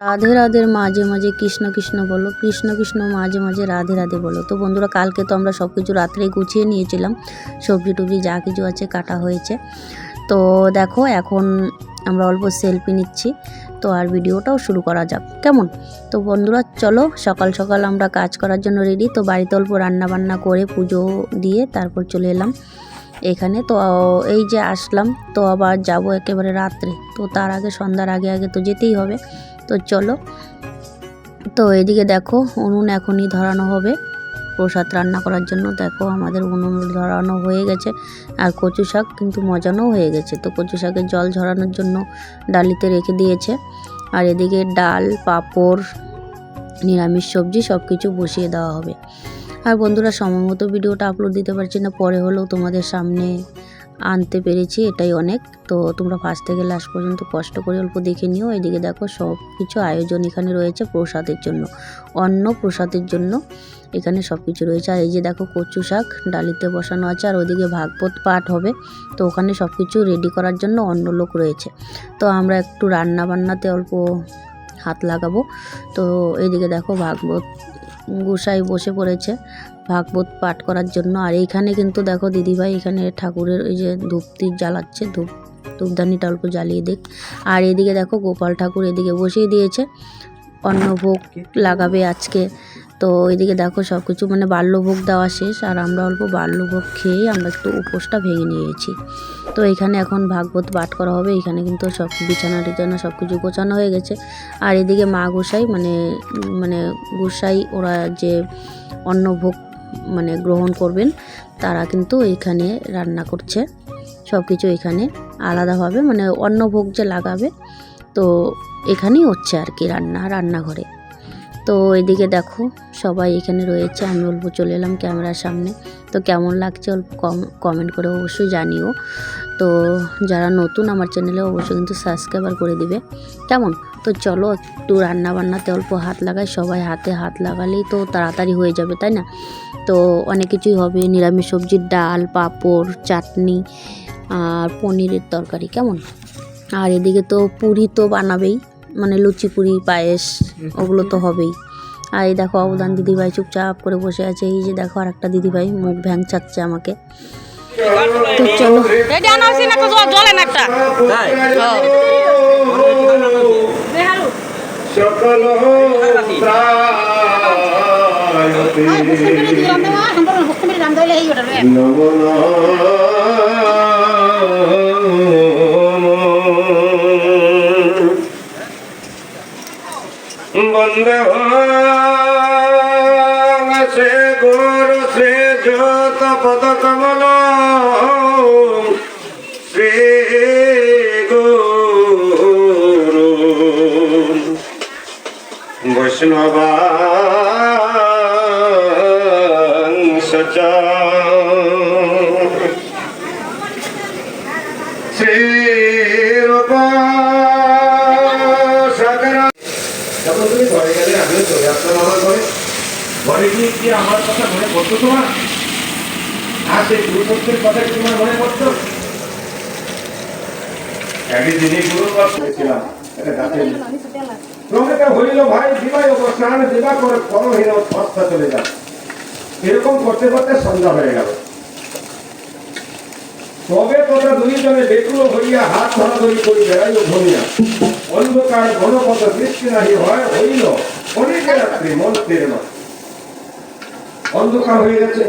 রাধে রাধের মাঝে মাঝে কৃষ্ণ কৃষ্ণ বলো, কৃষ্ণ কৃষ্ণ মাঝে মাঝে রাধে রাধে বলো। তো বন্ধুরা, কালকে তো আমরা সব কিছু রাত্রে গুছিয়ে নিয়েছিলাম। সবজি টবজি যা কিছু আছে কাটা হয়েছে। তো দেখো, এখন আমরা অল্প সেলফি নিচ্ছি। তো আর ভিডিওটাও শুরু করা যাক। কেমন? তো বন্ধুরা, চলো, সকাল সকাল আমরা কাজ করার জন্য রেডি তো বাড়িতে অল্প রান্না বান্না করে পুজো দিয়ে তারপর চলে এলাম এখানে। তো এই যে আসলাম, তো আবার যাব একেবারে রাত্রে। তো তার আগে, সন্ধ্যার আগে আগে তো যেতেই হবে। তো চলো। তো এদিকে দেখো, উনুন এখনই ধরানো হবে। প্রসাদ রান্না করার জন্য দেখো আমাদের উনুন ধরানো হয়ে গেছে। আর কচু শাক কিন্তু মজানো হয়ে গেছে। তো কচু শাকের জল ঝরানোর জন্য ডালিতে রেখে দিয়েছে। আর এদিকে ডাল, পাঁপড়, নিরামিষ সবজি সব কিছু বসিয়ে দেওয়া হবে। আর বন্ধুরা, সময় মতো ভিডিওটা আপলোড দিতে পারছি না। পরে হলেও তোমাদের সামনে আনতে পেরেছি, এটাই অনেক। তো তোমরা ফার্স্ট থেকে লাস্ট পর্যন্ত কষ্ট করে অল্প দেখে নিও। এদিকে দেখো সব কিছু আয়োজন এখানে রয়েছে প্রসাদের জন্য। অন্ন প্রসাদের জন্য এখানে সব কিছু রয়েছে। আর এই যে দেখো কচু শাক ডালিতে বসানো আছে, আর ওইদিকে ভাগবত পাঠ হবে। তো ওখানে সব কিছু রেডি করার জন্য অন্য লোক রয়েছে। তো আমরা একটু রান্না বান্নাতে অল্প হাত লাগাবো। তো এইদিকে দেখো ভাগবত গোসাই বসে পড়েছে। ভাগবত পাঠ করার জন্য। আর এইখানে কিন্তু দেখো দিদিভাই এখানে ঠাকুরের ওই যে ধূপটি জ্বালাচ্ছে, ধূপ ধূপদানিটা অল্প জ্বালিয়ে দিক। আর এদিকে দেখো গোপাল ঠাকুর এদিকে বসিয়ে দিয়েছে। অন্নভোগ লাগাবে আজকে। তো এদিকে দেখো সব কিছু মানে বাল্যভোগ দেওয়া শেষ। আর আমরা অল্প বাল্যভোগ খেয়েই আমরা একটু উপোসটা ভেঙে নিয়েছি। তো এখানে এখন ভাগবত পাঠ করা হবে। এখানে কিন্তু সব বিছানা টিছানা সব কিছু গোছানো হয়ে গেছে। আর এদিকে মা গোসাই মানে মানে গোসাই, ওরা যে অন্নভোগ মানে গ্রহণ করবেন, তারা কিন্তু এখানে রান্না করছে। সব কিছু এখানে আলাদাভাবে মানে অন্য ভোগ যে লাগাবে, তো এখানেই হচ্ছে আর কি রান্না, রান্নাঘরে। তো এদিকে দেখো, সবাই এখানে রয়েছে, আমি অল্প চলে এলাম ক্যামেরার সামনে। তো কেমন লাগছে অল্প কম কমেন্ট করে অবশ্যই জানিও। তো যারা নতুন আমার চ্যানেলে অবশ্যই কিন্তু সাবস্ক্রাইবার করে দিবে। কেমন? তো চলো একটু রান্না বান্নাতে অল্প হাত লাগাই। সবাই হাতে হাত লাগালেই তো তাড়াতাড়ি হয়ে যাবে, তাই না? তো অনেক কিছুই হবে। নিরামিষ সবজির ডাল, পাঁপড়, চাটনি আর পনিরের তরকারি, কেমন? আর এদিকে তো পুরি তো বানাবেই। মানে লুচি পুরি, পায়েস, ওগুলো তো হবেই। আর এই দেখো অবদান দিদিভাই চুপচাপ করে বসে আছে। এই যে দেখো আর একটা দিদিভাই, মুখ ভ্যাং চাচ্ছে আমাকে। তো চলো। রেডি আনা হয়েছে না জল জলে না একটা। তাই? সকল বন্দে গোর সে পদ কমল শ্রী গুরু। বৈষ্ণবা ঘরে গিয়ে কি আমার কথা মনে পড়তো তোমার? আর সেই গুরুসত্যের কথা তোমার মনে পড়তো? একদিন দিনে গুরু এরকম করতে করতে সন্ধ্যা হয়ে গেল। তবে তোরা দুইজনে বেকুলো হইয়া হাত ধরাধরি করি বেড়াইল ভূমিয়া অন্ধকার ঘনপথ দৃষ্টি নাহি হয়, হইল অনেকে রাত্রি মন্ত্রের নয়। অন্ধকার হয়ে গেছে।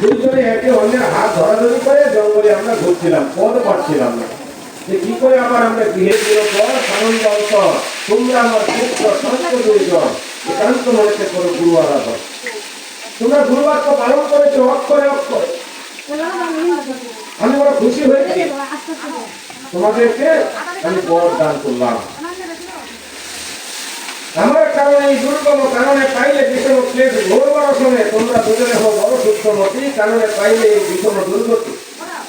দুইজনে একে অন্যের হাত ধরাধরি করে জঙ্গলে আমরা ঘুরছিলাম পদ পাচ্ছিলাম না। যে কি করে আবার আমরা গৃহে গেল পর সানন্দ অন্তর তোমরা আমার পুত্র সন্ত দুইজন একান্ত মনেতে করো গুরু আরাধন তোমরা গুরুবাক্য পালন করেছ অক্ষরে অক্ষরে আমি বড় খুশি হয়েছি। তোমাদেরকে আমি বর দান করলাম। আমার কারণে, এই দুর্গম কারণে পাইলে বিষম ক্লেশ ঘোর বড় তোমরা দুজনে হো বড় সূক্ষ্মমতি কারণে পাইলে এই বিষম দুর্গতি।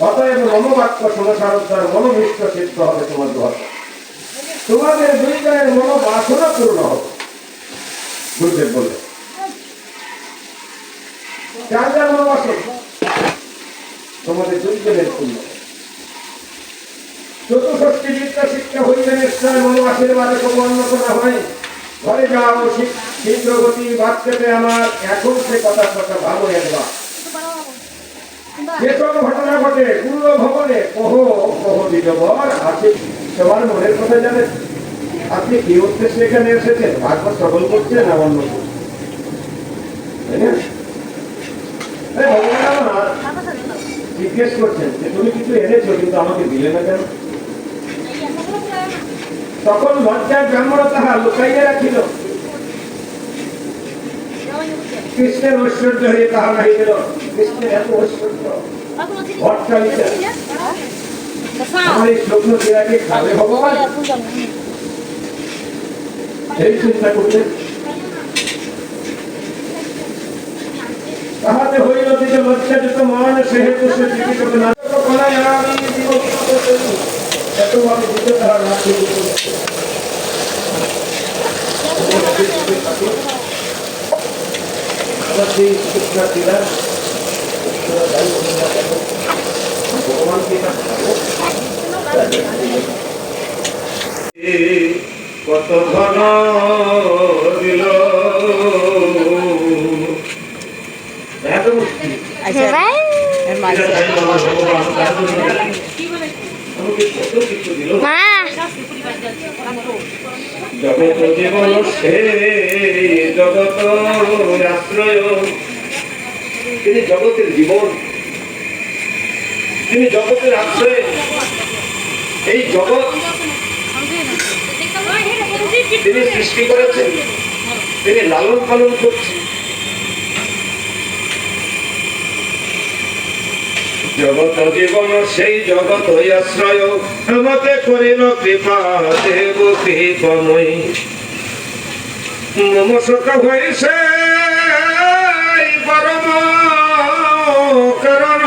অতএব মনোবাক্য সংসারোদ্ধার মনোভীষ্ট চিত্ত হবে তোমার ঘর। তোমাদের দুইজনের মনোবাসনা পূর্ণ হবে। গুরুদেব বললেন, যার যার মনোবাসনা, তোমাদের দুইজনের পূর্ণ চতুষষ্ঠী বিদ্যা শিক্ষা হইবে নিশ্চয় মন আশীর্বাদে কবু অন্নপূর্ণা হয়। ঘরে যাও পেতে আমার এখন সে কথা কথা একবার ঘটনা ঘটে পূর্ব ভবনে কহ বিজবর আছে সবার মনের কথা জানেন? আপনি কি উদ্দেশ্যে এখানে এসেছেন? ভাগবত শ্রবণ করছেন না? এই ভগবান আমার। জিজ্ঞেস করছেন যে, তুমি কিছু এনেছো, কিন্তু আমাকে দিলে না কেন? তখন লজ্জায় ব্রাহ্মণ তাহা লুকাইয়া রাখিল। কৃষ্ণের ঐশ্বর্য হয়ে তাহা নাহি দিল। কৃষ্ণের এত ঐশ্বর্য। ভগবান? তাহাতে হইল দিকে লজ্জাযুত সেহেতু সে জীবিত না কলায় আমি জীবন এত ভাবে দিতে তাহার না সেই শিক্ষার্থীরা ভগবানকে কত ঘন দিল এত মুশকিল এটা তাই আমার ভগবান তার জন্য আমাকে কত কিছু দিল জগত জীবন সে জগত আশ্রয় তিনি জগতের জীবন তিনি জগতের আশ্রয়। এই জগৎ তিনি সৃষ্টি করেছেন। তিনি লালন পালন করছেন। জগত জীবন, সেই জগত আশ্রয়। আমাকে করিল কৃপা, দেব কৃপময়। মম শোক হইছে পরম কারণ।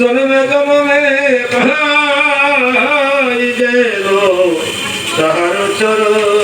জন্মে জন্মে ভাই যেন তাহার চরণ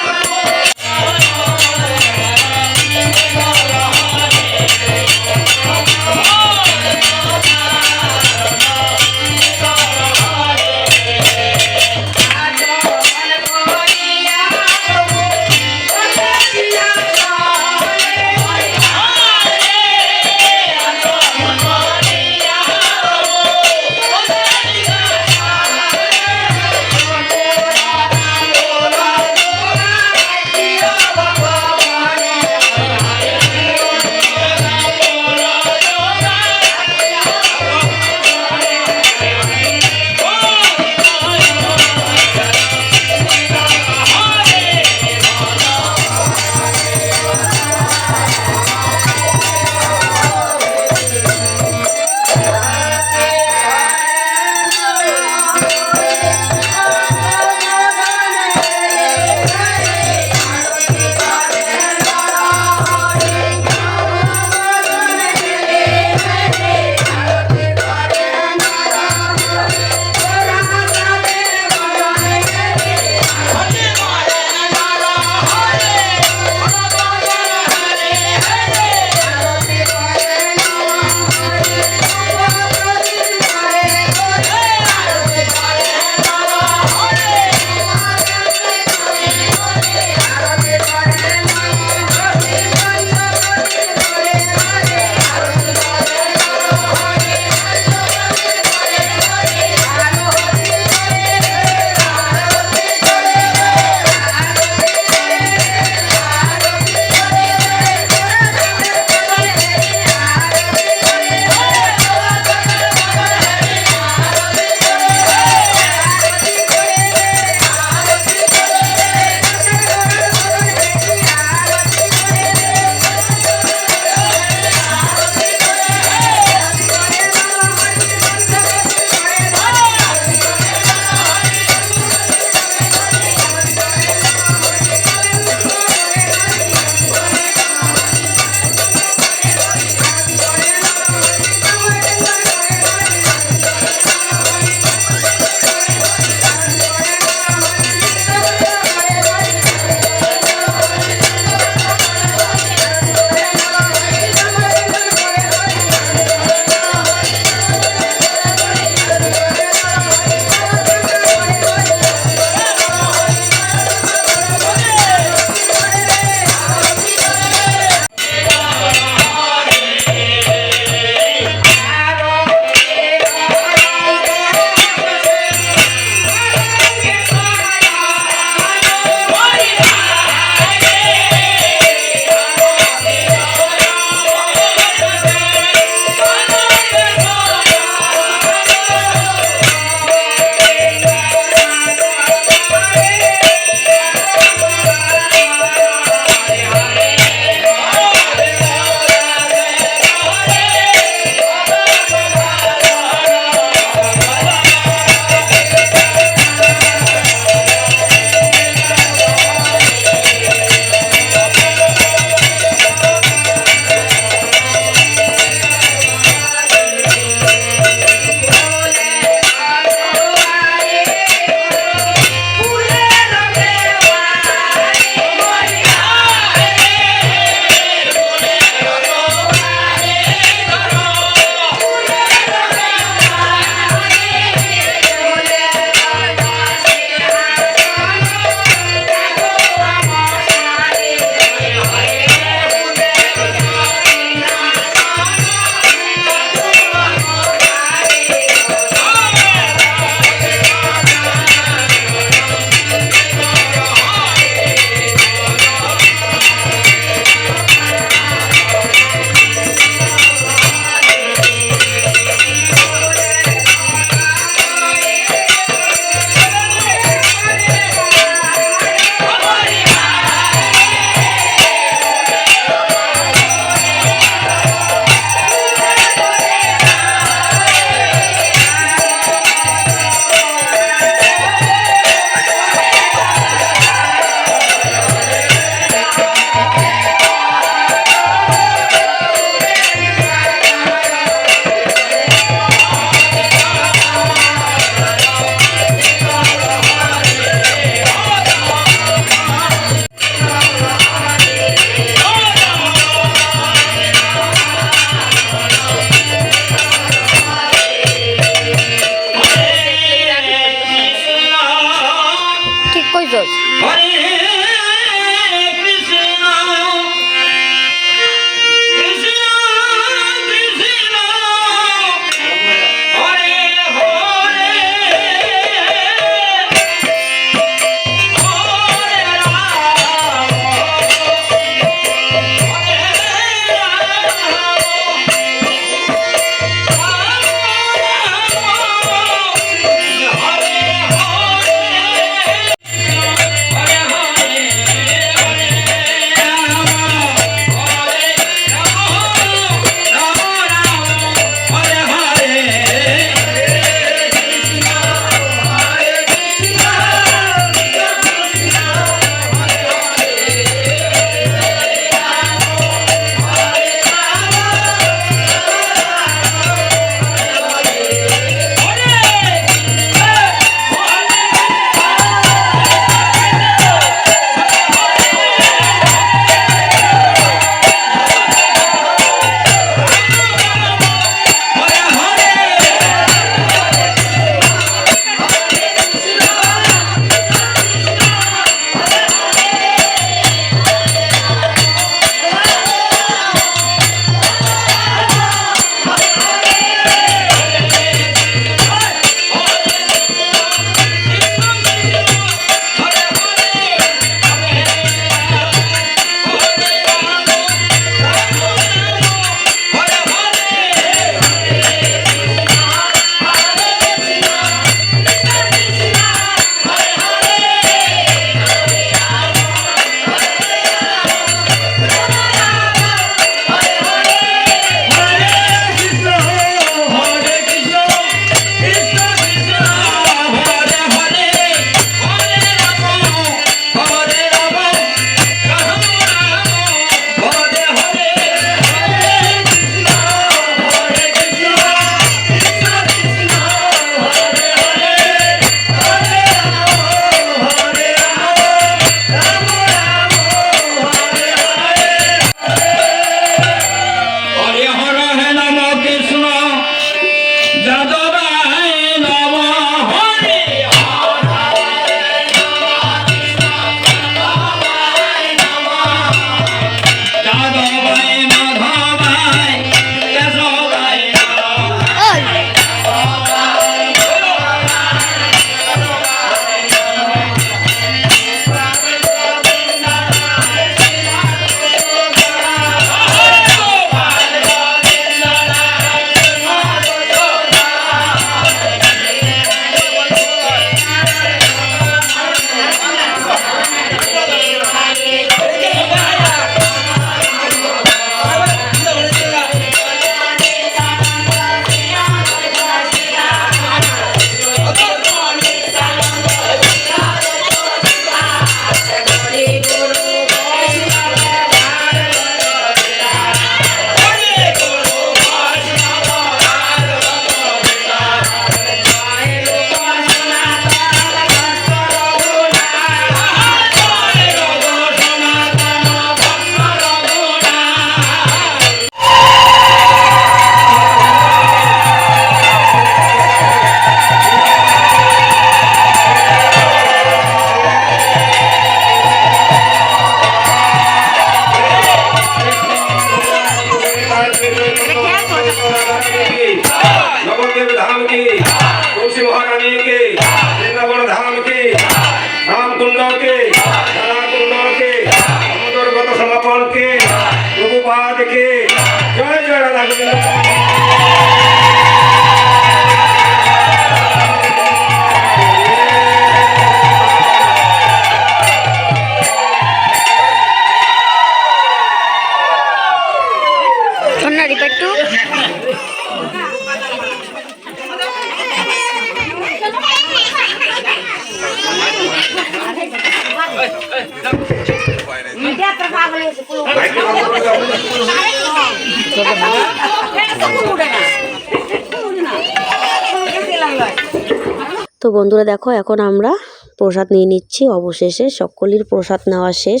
বন্ধুরা দেখো এখন আমরা প্রসাদ নিয়ে নিচ্ছি। অবশেষে সকলের প্রসাদ নেওয়া শেষ।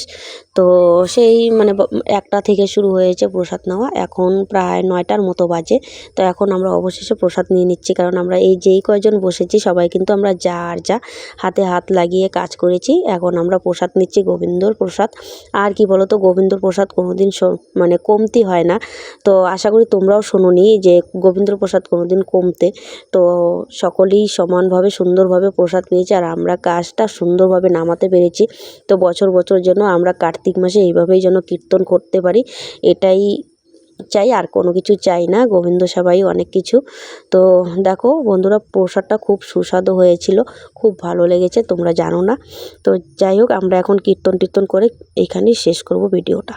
তো সেই মানে একটা থেকে শুরু হয়েছে প্রসাদ নেওয়া। এখন প্রায় নয়টার মতো বাজে। তো এখন আমরা অবশেষে প্রসাদ নিয়ে নিচ্ছি। কারণ আমরা এই যেই কয়জন বসেছি, সবাই কিন্তু আমরা যা আর যা হাতে হাত লাগিয়ে কাজ করেছি। এখন আমরা প্রসাদ নিচ্ছি গোবিন্দর প্রসাদ। আর কি বলো তো গোবিন্দর প্রসাদ কোনোদিন মানে কমতি হয় না। তো আশা করি তোমরাও শোনোনি যে গোবিন্দর প্রসাদ কোনোদিন কমতে। তো সকলেই সমানভাবে সুন্দরভাবে প্রসাদ পেয়েছে আর আমরা কাজটা সুন্দরভাবে নামাতে পেরেছি। তো বছর বছর যেন আমরা কার্তিক মাসে এইভাবেই যেন কীর্তন করতে পারি, এটাই চাই, আর কোনো কিছু চাই না। গোবিন্দ সবাই অনেক কিছু। তো দেখো বন্ধুরা, প্রসাদটা খুব সুস্বাদু হয়েছিল, খুব ভালো লেগেছে, তোমরা জানো না। তো যাই হোক, আমরা এখন কীর্তন টীর্তন করে এইখানেই শেষ করব ভিডিওটা।